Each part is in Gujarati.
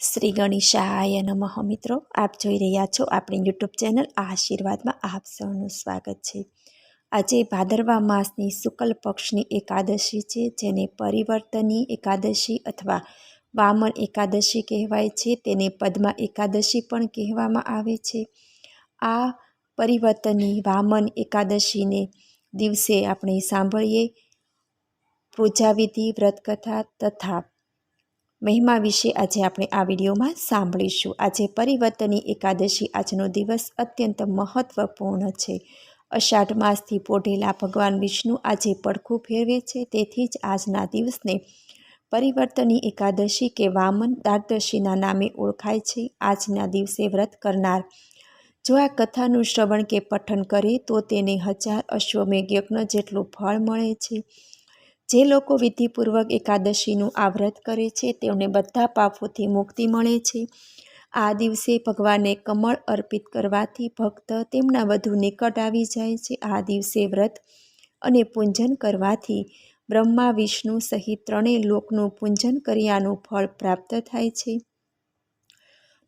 શ્રી ગણેશાય નમઃ મિત્રો, આપ જોઈ રહ્યા છો આપણી યુટ્યુબ ચેનલ આશીર્વાદમાં આપ સૌનું સ્વાગત છે. આજે ભાદરવા માસની શુક્લ પક્ષની એકાદશી છે, જેને પરિવર્તની એકાદશી અથવા વામન એકાદશી કહેવાય છે. તેને પદ્મા એકાદશી પણ કહેવામાં આવે છે. આ પરિવર્તની વામન એકાદશીને દિવસે આપણે સાંભળીએ. પૂજાવિધિ, વ્રતકથા તથા મહિમા વિશે આજે આપણે આ વિડીયોમાં સાંભળીશું. આજે પરિવર્તની એકાદશી આજનો દિવસ અત્યંત મહત્વપૂર્ણ છે. અષાઢ માસથી પોઢેલા ભગવાન વિષ્ણુ આજે પડખું ફેરવે છે. તેથી જ આજના દિવસને પરિવર્તની એકાદશી કે વામન દ્વાદશીના નામે ઓળખાય છે. આજના દિવસે વ્રત કરનાર જો આ કથાનું શ્રવણ કે પઠન કરે તો તેને હજાર અશ્વમેઘ યજ્ઞ જેટલું ફળ મળે છે. જે લોકો વિધિપૂર્વક એકાદશીનું આ વ્રત કરે છે તેમને બધા પાપોથી મુક્તિ મળે છે. આ દિવસે ભગવાનને કમળ અર્પિત કરવાથી ભક્ત તેમના વધુ નિકટ આવી જાય છે. આ દિવસે વ્રત અને પૂંજન કરવાથી બ્રહ્મા, વિષ્ણુ સહિત ત્રણેય લોકનું પૂંજન કર્યાનું ફળ પ્રાપ્ત થાય છે.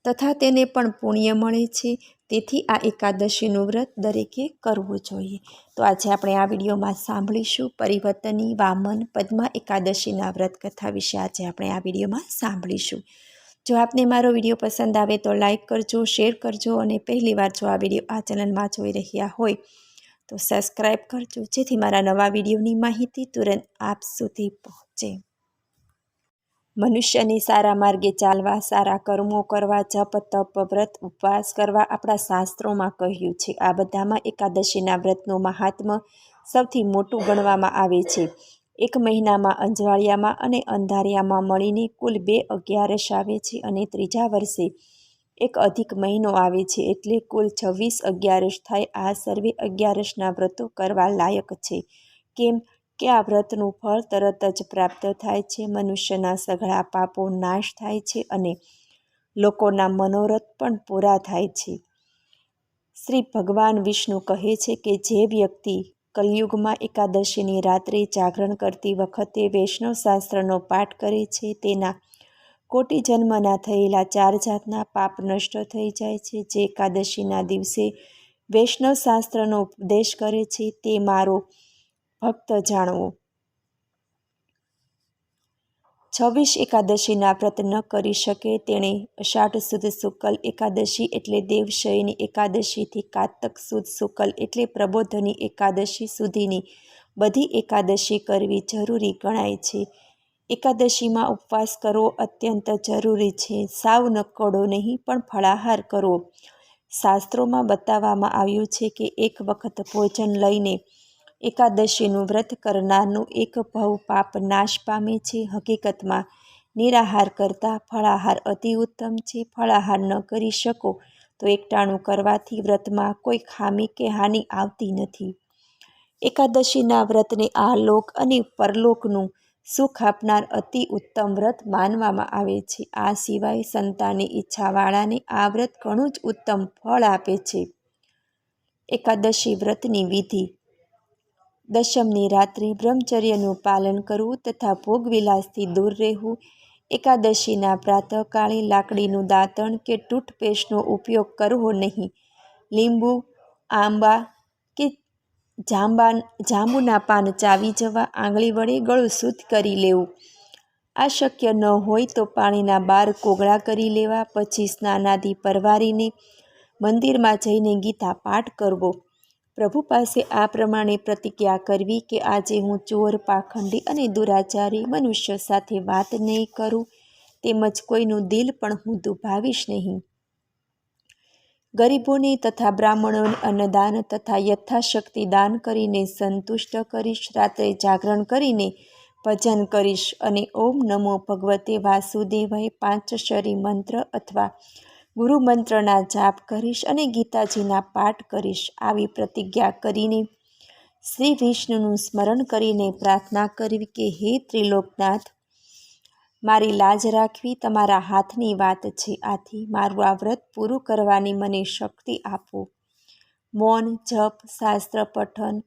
તથા તેને પણ પુણ્ય મળે છે. તેથી આ એકાદશીનું વ્રત દરેકે કરવું જોઈએ. તો આજે આપણે આ વિડીયોમાં સાંભળીશું પરિવર્તની વામન પદ્મા એકાદશીના વ્રત કથા વિશે આજે આપણે આ વિડીયોમાં સાંભળીશું. જો આપને મારો વીડિયો પસંદ આવે તો લાઈક કરજો, શેર કરજો અને પહેલીવાર જો આ વીડિયો આ ચેનલમાં જોઈ રહ્યા હોય તો સબસ્ક્રાઈબ કરજો. જેથી મારા નવા વિડીયોની માહિતી તુરંત આપ સુધી પહોંચે. મનુષ્યને સારા માર્ગે ચાલવા, સારા કર્મો કરવા, જપ, તપ, વ્રત, ઉપવાસ કરવા આપણા શાસ્ત્રોમાં કહ્યું છે. આ બધામાં એકાદશીના વ્રતનું મહાત્મ્ય સૌથી મોટું ગણવામાં આવે છે. એક મહિનામાં અંજવાળિયામાં અને અંધારિયામાં મળીને કુલ બે અગિયારસ આવે છે અને ત્રીજા વર્ષે એક અધિક મહિનો આવે છે એટલે કુલ છવ્વીસ અગિયારસ થાય. આ સર્વે અગિયારસના વ્રતો કરવા લાયક છે. કેમ? કે આ વ્રતનું ફળ તરત જ પ્રાપ્ત થાય છે. મનુષ્યના સઘળા પાપો નાશ થાય છે અને લોકોના મનોરથ પણ પૂરા થાય છે. શ્રી ભગવાન વિષ્ણુ કહે છે કે જે વ્યક્તિ કલયુગમાં એકાદશીની રાત્રે જાગરણ કરતી વખતે વૈષ્ણવ શાસ્ત્રનો પાઠ કરે છે, તેના કોટી જન્મના થયેલા ચાર જાતના પાપ નષ્ટ થઈ જાય છે. જે એકાદશીના દિવસે વૈષ્ણવ શાસ્ત્રનો ઉપદેશ કરે છે, તે મારો ભક્ત જાણવો. છવ્વીસ એકાદશીના વ્રત ન કરી શકે તેણે અષાઢ સુદ શુકલ એકાદશી એટલે દેવશયની એકાદશીથી કાતક સુદ શુકલ એટલે પ્રબોધની એકાદશી સુધીની બધી એકાદશી કરવી જરૂરી ગણાય છે. એકાદશીમાં ઉપવાસ કરવો અત્યંત જરૂરી છે. સાવ નકોડો નહીં, પણ ફળાહાર કરવો. શાસ્ત્રોમાં બતાવવામાં આવ્યું છે કે એક વખત ભોજન લઈને એકાદશીનું વ્રત કરનારનું એક ભવ પાપ નાશ પામે છે. હકીકતમાં નિરાહાર કરતાં ફળાહાર અતિ ઉત્તમ છે. ફળાહાર ન કરી શકો તો એકટાણું કરવાથી વ્રતમાં કોઈ ખામી કે હાનિ આવતી નથી. એકાદશીના વ્રતને આ લોક અને પરલોકનું સુખ આપનાર અતિ ઉત્તમ વ્રત માનવામાં આવે છે. આ સિવાય સંતાનની ઈચ્છાવાળાને આ વ્રત ઘણું જ ઉત્તમ ફળ આપે છે. એકાદશી વ્રતની વિધિ દશમની રાત્રિ બ્રહ્મચર્યનું પાલન કરવું તથા ભોગવિલાસથી દૂર રહેવું, એકાદશીના પ્રાતઃકાળે લાકડીનું દાંતણ કે ટૂથપેસ્ટનો ઉપયોગ કરવો નહીં. લીંબુ, આંબા કે જાંબા જાંબુના પાન ચાવી જવા આંગળી વડે ગળું શુદ્ધ કરી લેવું. આ શક્ય ન હોય તો પાણીના બાર કોગળા કરી લેવા, પછી સ્નાનાદિ પરવારીને મંદિરમાં જઈને ગીતા પાઠ કરવો. પ્રભુ પાસે આ પ્રમાણે પ્રતિજ્ઞા કરવી કે આજે હું ચોર, પાખંડી અને દુરાચારી મનુષ્ય સાથે વાત નહીં કરું, તેમજ કોઈનું દિલ પણ હું દુભાવીશ નહીં. ગરીબોને તથા બ્રાહ્મણોને અન્નદાન તથા યથાશક્તિ દાન કરીને સંતુષ્ટ કરીશ, રાત્રે જાગરણ કરીને ભજન કરીશ અને ઓમ નમો ભગવતે વાસુદેવાય પાંચશરી મંત્ર અથવા ગુરુ મંત્રના જાપ કરીશ અને ગીતાજીના પાઠ કરીશ. આવી પ્રતિજ્ઞા કરીને શ્રી વિષ્ણુનું સ્મરણ કરીને પ્રાર્થના કરવી કે, હે ત્રિલોકનાથ, મારી લાજ રાખવી તમારા હાથની વાત છે. આથી મારું આ વ્રત પૂરું કરવાની મને શક્તિ આપો. મૌન, જપ, શાસ્ત્ર, પઠન,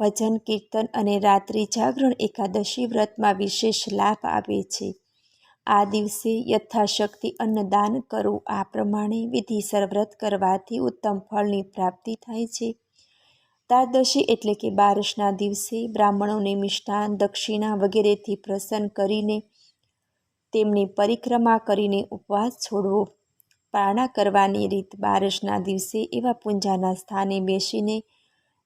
ભજન, કીર્તન અને રાત્રિ જાગરણ એકાદશી વ્રતમાં વિશેષ લાભ આપે છે. આ દિવસે યથાશક્તિ અન્નદાન કરવું આ પ્રમાણે વિધિસર વ્રત કરવાથી ઉત્તમ ફળની પ્રાપ્તિ થાય છે. દ્વાદશી એટલે કે બારસના દિવસે બ્રાહ્મણોને મિષ્ટાન, દક્ષિણા વગેરેથી પ્રસન્ન કરીને તેમની પરિક્રમા કરીને ઉપવાસ છોડવો. પારણા કરવાની રીત બારસના દિવસે એવા પૂંજાના સ્થાને બેસીને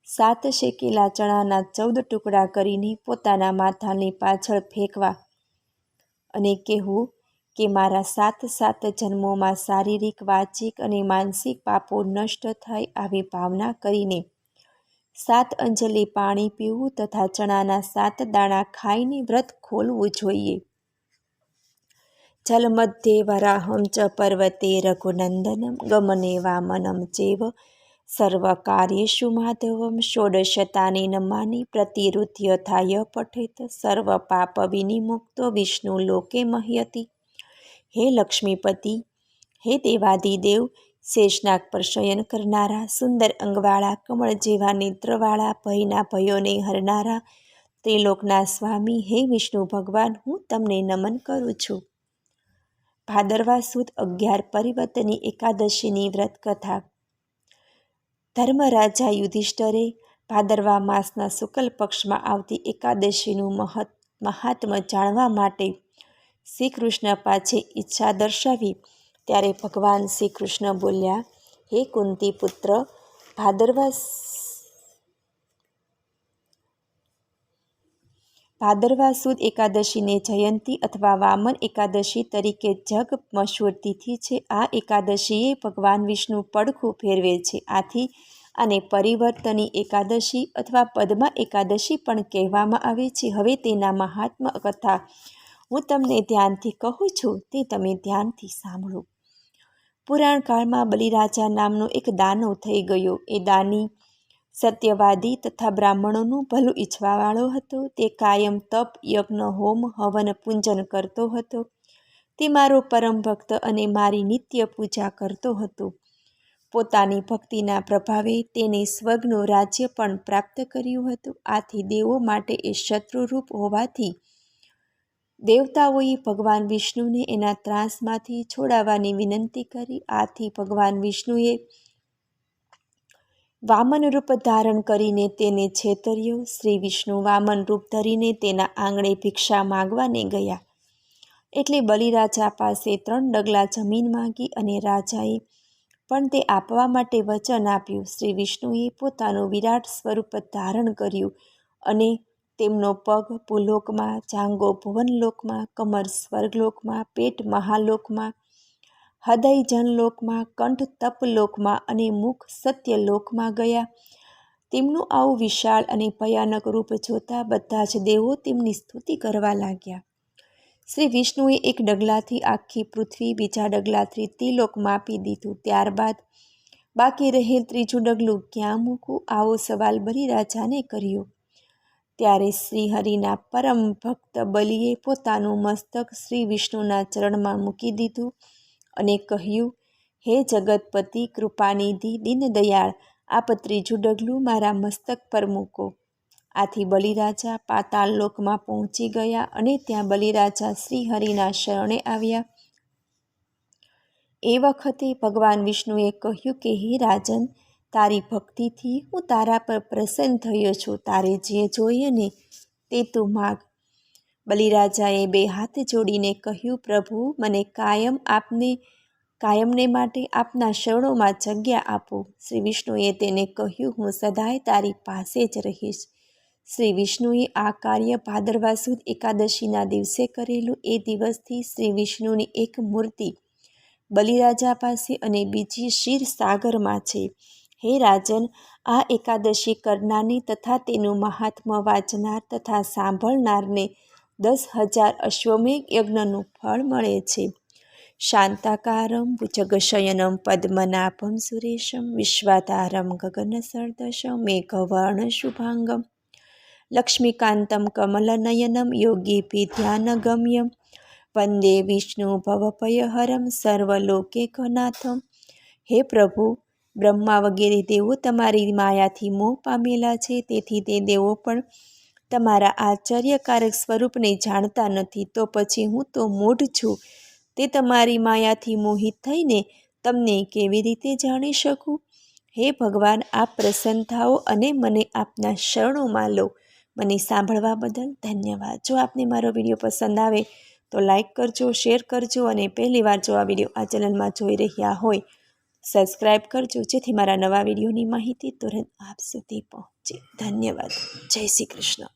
સાત શેકેલા ચણાના ચૌદ ટુકડા કરીને પોતાના માથાની પાછળ ફેંકવા અને કહેવું કે મારા સાત સાત જન્મોમાં શારીરિક, વાચિક અને માનસિક પાપો નષ્ટ થાય આવી ભાવના કરીને સાત અંજલિ પાણી પીવું તથા ચણાના સાત દાણા ખાઈને વ્રત ખોલવું જોઈએ. જલમધ્યે વરાહમ ચ પર્વતે રઘુનંદનમ ગમને વામનમ ચેવ સર્વકાર્યેષુ માધવમ ષોડશતાની નમાની પ્રતિરુધ્યથાય પઠેત સર્વ પાપ વિનિમુક્તો વિષ્ણુ લોકે મહ્યતી. હે લક્ષ્મીપતિ, હે દેવાદિદેવ, શેષનાગ પર શયન કરનારા, સુંદર અંગવાળા, કમળ જેવા નેત્રવાળા, ભયના ભયોને હરનારા, ત્રિલોકના સ્વામી, હે વિષ્ણુ ભગવાન, હું તમને નમન કરું છું. ભાદરવા સુદ અગિયાર પરિવર્તની એકાદશીની વ્રત કથા. ધર્મરાજા યુધિષ્ઠરે ભાદરવા માસના શુક્લ પક્ષમાં આવતી એકાદશીનું મહત મહાત્મ્ય જાણવા માટે શ્રી કૃષ્ણ પાછે ઈચ્છા દર્શાવી. ત્યારે ભગવાન શ્રી કૃષ્ણ બોલ્યા, હે કુંતી પુત્ર ભાદરવા ભાદરવા સુદ એકાદશીને જયંતી અથવા વામન એકાદશી તરીકે જગ મશહૂર તિથિ છે. આ એકાદશીએ ભગવાન વિષ્ણુ પડખું ફેરવે છે. આથી આને પરિવર્તની એકાદશી અથવા પદ્મા એકાદશી પણ કહેવામાં આવે છે. હવે તેના મહાત્મા કથા હું તમને ધ્યાનથી કહું છું. તે તમે ધ્યાનથી સાંભળો. પુરાણકાળમાં બલિરાજા નામનો એક દાનવ થઈ ગયો. એ દાની સત્યવાદી તથા બ્રાહ્મણોનું ભલું ઈચ્છવાવાળો હતો. તે કાયમ તપ, યજ્ઞ, હોમ, હવન, પૂંજન કરતો હતો. તે મારો પરમ ભક્ત અને મારી નિત્ય પૂજા કરતો હતો. પોતાની ભક્તિના પ્રભાવે તેને સ્વર્ગનું રાજ્ય પણ પ્રાપ્ત કર્યું હતું. આથી દેવો માટે એ શત્રુરૂપ હોવાથી દેવતાઓએ ભગવાન વિષ્ણુને એના ત્રાસમાંથી છોડાવવાની વિનંતી કરી. આથી ભગવાન વિષ્ણુએ વામન રૂપ ધારણ કરીને તેને છેતર્યો. શ્રી વિષ્ણુ વામન રૂપ ધરીને તેના આંગણે ભિક્ષા માગવાને ગયા. એટલે બલિરાજા પાસે ત્રણ ડગલા જમીન માંગી અને રાજાએ પણ તે આપવા માટે વચન આપ્યું. શ્રી વિષ્ણુએ પોતાનું વિરાટ સ્વરૂપ ધારણ કર્યું અને તેમનો પગ ભૂલોકમાં, જાંગો ભુવનલોકમાં, કમર સ્વર્ગલોકમાં, પેટ મહાલોકમાં હૃદય જનલોકમાં, કંઠ તપલોકમાં અને મુખ સત્યલોકમાં ગયા. તેમનું આવું વિશાળ અને ભયાનક રૂપ જોતા બધા જ દેવો તેમની સ્તુતિ કરવા લાગ્યા. શ્રી વિષ્ણુએ એક ડગલાથી આખી પૃથ્વી બીજા ડગલાથી ત્રિલોક માપી દીધું. ત્યારબાદ બાકી રહેલ ત્રીજું ડગલું ક્યાં મૂકવું, આવો સવાલ બલિરાજાને કર્યો. ત્યારે શ્રી હરિના પરમ ભક્ત બલિએ પોતાનું મસ્તક શ્રી વિષ્ણુના ચરણમાં મૂકી દીધું. અને કહ્યું, હે જગતપતિ, કૃપાનિધિ, દીનદયાળ, આ ત્રીજું ડગલું મારા મસ્તક પર મૂકો. આથી બલિરાજા પાતાળ લોકમાં પહોંચી ગયા અને ત્યાં બલિરાજા શ્રી હરિના શરણે આવ્યા. એ વખતે ભગવાન વિષ્ણુએ કહ્યું કે, હે રાજન, તારી ભક્તિથી હું તારા પર પ્રસન્ન થયો છું. તારે જે જોઈએ ને તે તું માગ. બલિરાજાએ બે હાથ જોડીને કહ્યું, પ્રભુ, મને કાયમ આપને, કાયમને માટે આપના શરણોમાં જગ્યા આપો. શ્રી વિષ્ણુએ તેને કહ્યું, હું સદાય તારી પાસે જ રહીશ. શ્રી વિષ્ણુએ આ કાર્ય ભાદરવા સુદ એકાદશીના દિવસે કરેલું. એ દિવસથી શ્રી વિષ્ણુની એક મૂર્તિ બલિરાજા પાસે અને બીજી શિર સાગરમાં છે. હે રાજન, આ એકાદશી કરનારની તથા તેનું મહાત્મા વાંચનાર તથા સાંભળનારને દસ હજાર અશ્વમેઘ યજ્ઞનું ફળ મળે છે. શાંતાકારમ ભુજગશયનમ પદ્મનાભમ સુરેશમ વિશ્વાધારમ ગગનસરદશમ મેઘવર્ણ શુભાંગમ લક્ષ્મીકાંતમ કમલનયનમ યોગીભી ધ્યાનગમ્યમ વંદે વિષ્ણુ ભવભયહરમ સર્વલોકેકનાથમ હે પ્રભુ, બ્રહ્મા વગેરે દેવો તમારી માયાથી મોહ પામેલા છે, તેથી તે દેવો પણ તમારા આશ્ચર્યકારક સ્વરૂપને જાણતા નથી, તો પછી હું તો મૂઢ છું. તે તમારી માયાથી મોહિત થઈને તમને કેવી રીતે જાણી શકું? હે ભગવાન, આપ પ્રસન્ન થાઓ અને મને આપના શરણોમાં લો. મને સાંભળવા બદલ ધન્યવાદ. જો આપને મારો વીડિયો પસંદ આવે તો લાઈક કરજો, શેર કરજો અને પહેલીવાર જો આ વીડિયો આ ચેનલમાં જોઈ રહ્યા હોય સબસ્ક્રાઈબ કરજો. જેથી મારા નવા વિડીયોની માહિતી તુરંત આપ સુધી પહોંચે. ધન્યવાદ. જય શ્રી કૃષ્ણ.